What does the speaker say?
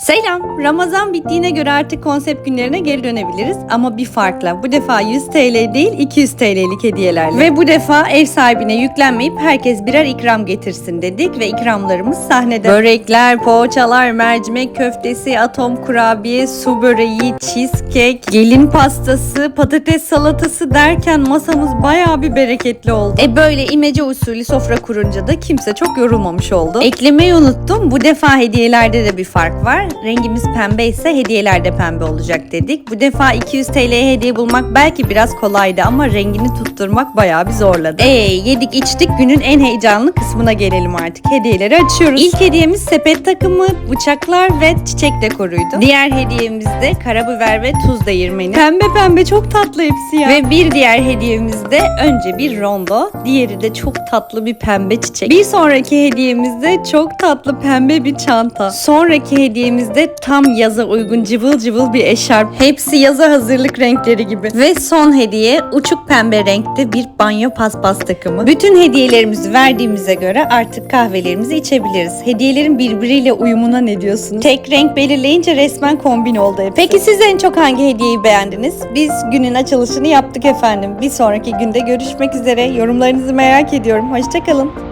Selam. Ramazan bittiğine göre artık konsept günlerine geri dönebiliriz ama bir farkla. Bu defa 100 TL değil 200 TL'lik hediyelerle. Ve bu defa ev sahibine yüklenmeyip herkes birer ikram getirsin dedik ve ikramlarımız sahnede. Börekler, poğaçalar, mercimek köftesi, atom kurabiye, su böreği, cheesecake, gelin pastası, patates salatası derken masamız bayağı bir bereketli oldu. E böyle imece usulü sofra kurunca da kimse çok yorulmamış oldu. Eklemeyi unuttum. Bu defa hediyelerde de bir fark var. Rengimiz pembe ise hediyeler de pembe olacak dedik. Bu defa 200 TL'ye hediye bulmak belki biraz kolaydı ama rengini tutturmak bayağı bir zorladı. Eee yedik içtik günün en heyecanlı kısmına gelelim artık. Hediyeleri açıyoruz. İlk hediyemiz sepet takımı, bıçaklar ve çiçek dekoruydu. Diğer hediyemiz de karabiber ve tuz değirmeni. Pembe pembe çok tatlı hepsi ya. Ve bir diğer hediyemiz de önce bir rondo, diğeri de çok tatlı bir pembe çiçek. Bir sonraki hediyemiz de çok tatlı pembe bir çanta. Sonraki hediyemiz de tam yaza uygun cıvıl cıvıl bir eşarp. Hepsi yaza hazırlık renkleri gibi. Ve son hediye uçuk pembe renkte bir banyo paspas takımı. Bütün hediyelerimizi verdiğimize göre artık kahvelerimizi içebiliriz. Hediyelerin birbiriyle uyumuna ne diyorsunuz? Tek renk belirleyince resmen kombin oldu hepsi. Peki siz en çok hangi hediyeyi beğendiniz? Biz günün açılışını yaptık efendim. Bir sonraki günde görüşmek üzere. Yorumlarınızı merak ediyorum. Hoşçakalın.